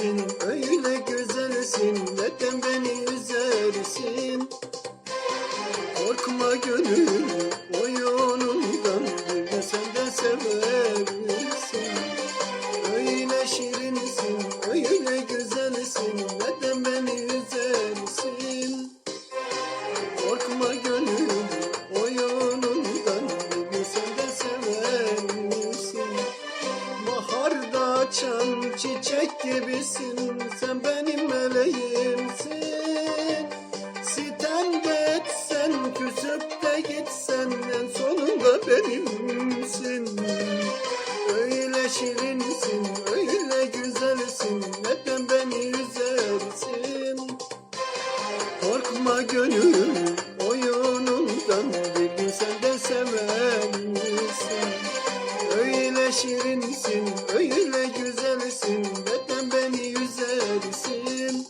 Öyle şirinsin, açan çiçek gibisin. Sen benim meleğimsin. Sitemde etsen küsüp de gitsen En sonunda benimsin. Öyle şirinsin öyle güzelsin. Neden beni üzersin? Korkma gönül oyunundan Bir gün sen de seversin Şirinsin, öyle güzelsin Neden beni üzersin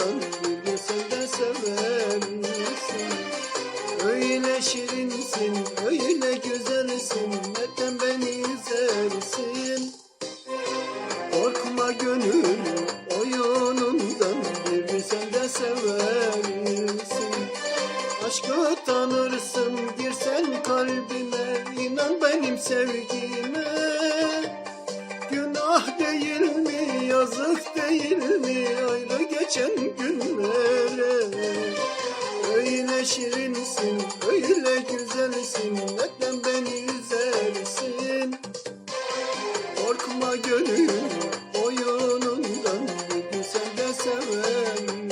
oyunundan Bir sen de seversin Öyle şirinsin, öyle güzelsin Neden beni üzersin? Korkma gönül oyunundan Bir gün sen de tanırsın girsen kalbime inan benim sevgime. Günah değil mi yazık değil mi ayrı geçen Şirinsin öyle güzelsin neden beni üzersin? Korkma gönül oyunundan bir gün sen de seversin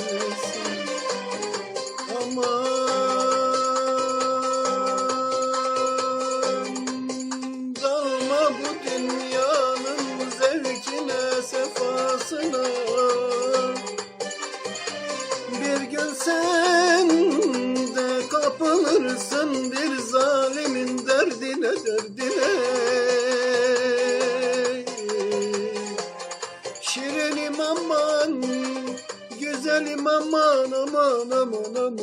Aman dalma bu dünyanın zevkine sefasına kapılırsın bir zalimin derdine derdine. Şirinim aman, güzelim aman aman aman aman